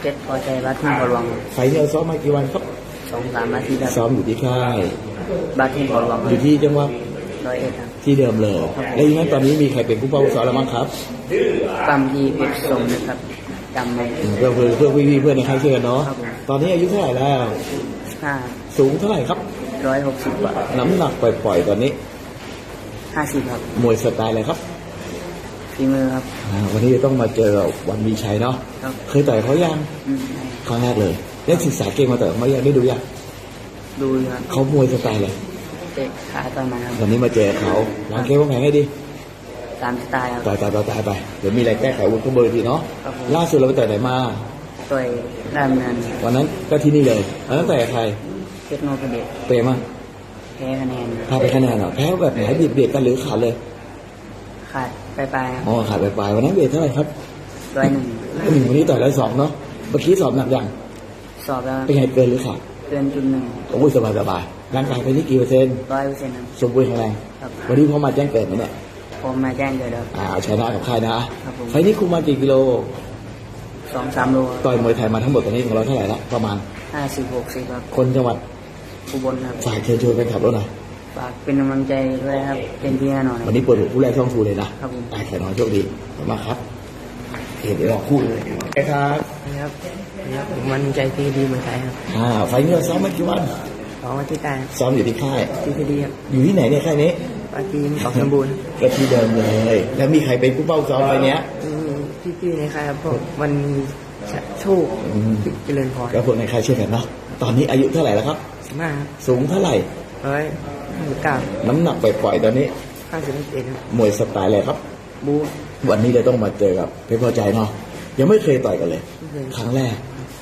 เพชรพอใจบัตรที่ขอหลวงไฟล์เนี่ยซ้อมมากี่วันครับสองสามนาทีครับซ้อมอยู่ที่ค่ายบัตรที่ขอหลวงอยู่ที่จังหวัดร้อยเอ็ดครับที่เดิมเลย แล้วยังไงตอนนี้มีใครเป็นผู้เป้าซ้อมแล้วบ้างครับปั๊มที่เพชรสมนะครับจำไว้เพื่อนเพื่อนเพื่อนพี่ๆเพื่อนในค่ายเชื่อกันเนาะครับผมตอนนี้อายุเท่าไหร่แล้วห้าสูงเท่าไหร่ครับร้อยหกสิบกว่าน้ำหนักปล่อยๆตอนนี้ห้าสิบครับมวยสไตล์อะไรครับ ฝีมือครับ อ่าวันนี้จะต้องมาเจอกับวันมีชัยเนาะครับเคยต่อยเขายังอืมครั้งแรกเลยได้ศึกษาเกมมาต่อยเขายังได้ดูยังดูครับเขามวยสไตล์อะไรเตะขาต่อยมาครับวันนี้มาเจอเขาวางเกมวางแผนให้ดีตามสไตล์ครับ ต่อยต่อยต่อยต่อยไปเดี๋ยวมีอะไรแก้ไขวุ้นก็เบอร์ทีเนาะครับผม ล่าสุดเราไปต่อยไหนมาต่อยด้านเนินวันนั้นก็ที่นี่เลยวันนั้นต่อยกับใครเพชรโนกระเดชเปรย์มั้งแพ้คะแนนพาไปคะแนนเหรอแพ้แบบไหนเบียดเบียดกันหรือขาดเลย ขาดไปลายๆครับอ๋อขาดไปปลายวันนั้นเบียดเท่าไหร่ครับร้อยหนึ่งหนึ่งวันนี้ต่อยร้อยสองเนาะเมื่อกี้สอบหนักยังสอบแล้วเป็นไงเกินหรือขาดเกินจุดหนึ่งโอ้ยสบายสบายร่างกายไปที่กี่เปอร์เซ็นต์ร้อยเปอร์เซ็นต์ครับสมบูรณ์แข็งแรงครับวันนี้พอมาแจ้งเกิดไหมเนี่ยผมมาแจ้งเกิดแล้วอ่าเอาชนะกับค่ายนะครับผมไฟล์นี้คุมมากี่กิโลสองสามโลต่อยมวยไทยมาทั้งหมดตอนนี้ของเราเท่าไหร่ละประมาณห้าสิบหกสิบครับคนจังหวัดอุบลครับฝากเชิญชวนแฟนคลับรถหน่อย ฝากเป็นกำลังใจด้วยครับเป็นที่แน่นอนวันนี้เปิดหัวผู้แรกช่องทูเลยนะครับผมตายแขกน้อยโชคดีขอบคุณมากครับเห็นเดี๋ยวเราคู่เลยไอ้ครับครับครับผมมันใจที่ดีเหมือนกันครับอ่าไฟล์นี้เราซ้อมมากี่วันสองวันที่การซ้อมอยู่ที่ค่ายที่คดีครับอยู่ที่ไหนเนี่ยค่ายนี้ปาจีนสองสมบูรณ์ก็ที่เดิมเลย แล้วมีใครเป็นผู้เป้าซ้อมไฟล์เนี้ยพี่พี่ๆในค่ายครับพวกวันโชคอืมเจริญพรก็พวกในค่ายเชื่อกันเนาะตอนนี้อายุเท่าไหร่แล้วครับสิบห้าสูงเท่าไหร่ ร้อยห้าสิบเก้าน้ำหนักปล่อยๆตอนนี้ห้าสิบเอ็ดครับมวยสไตล์อะไรครับ บูวันนี้เราต้องมาเจอกับเพชรพอใจเนาะยังไม่เคยต่อยกันเลยไม่เคยครั้งแรก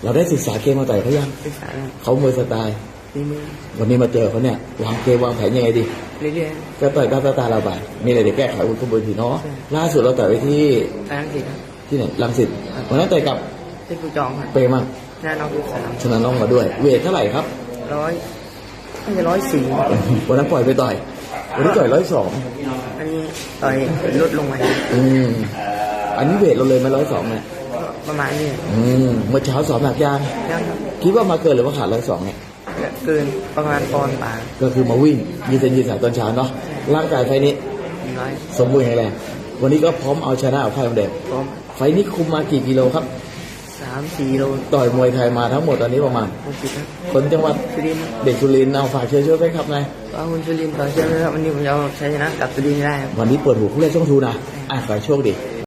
เราได้ศึกษาเกมมาต่อยเขายังศึกษาครับเขามวยสไตล์ฝีมือวันนี้มาเจอเขาเนี่ยวางเกมวางแผนยังไงดีเรื่อยก็ต่อยตามสไตล์เราไปมีอะไรเดี๋ยวแก้ไขอุปกรณ์ทีเนาะใช่ล่าสุดเราต่อยไปที่ๆตั้งสิครับที่ไหนลังสิตวันนั้นต่อยกับที่กูจองครับเปรมั่งหน้าน้องกูสามชนะน้องมาด้วย เวทเท่าไหร่ครับร้อย น่าจะร้อยสี่วันนั้นปล่อยไปต่อยวันนี้ต่อยร้อยสองอันนี้ต่อยลดลงมาอืมอันนี้เวทเราเลยมาร้อยสองเนี่ยประมาณนี้อืมเมื่อเช้าสอบหนักยางยังครับคิดว่ามาเกินหรือว่าขาดร้อยสองเนี่ยเกินประมาณปอนด์ป่าก็คือมาวิ่งยืนเส้นยืนสายตอนเช้าเนาะร่างกายไฟล์นี้หนึ่งร้อยสมบูรณ์แข็งแรงวันนี้ก็พร้อมเอาชนะเอาค่ายของเด็กพร้อมไฟล์นี้คุมมากี่กิโลครับสามสี่โลต่อยมวยไทยมาทั้งหมดตอนนี้ประมาณหกสิบครับคนจังหวัดสุรินทร์เด็กสุรินทร์เอาฝากเชิญช่วยไปครับนายก็คุณสุรินทร์ต่อเชื่อมครับวันนี้ผมจะเอาชัยชนะกลับสุรินทร์ให้ได้ครับวันนี้เปิดหัวผู้เล่นช่องทูนะอะขอให้โชคดีค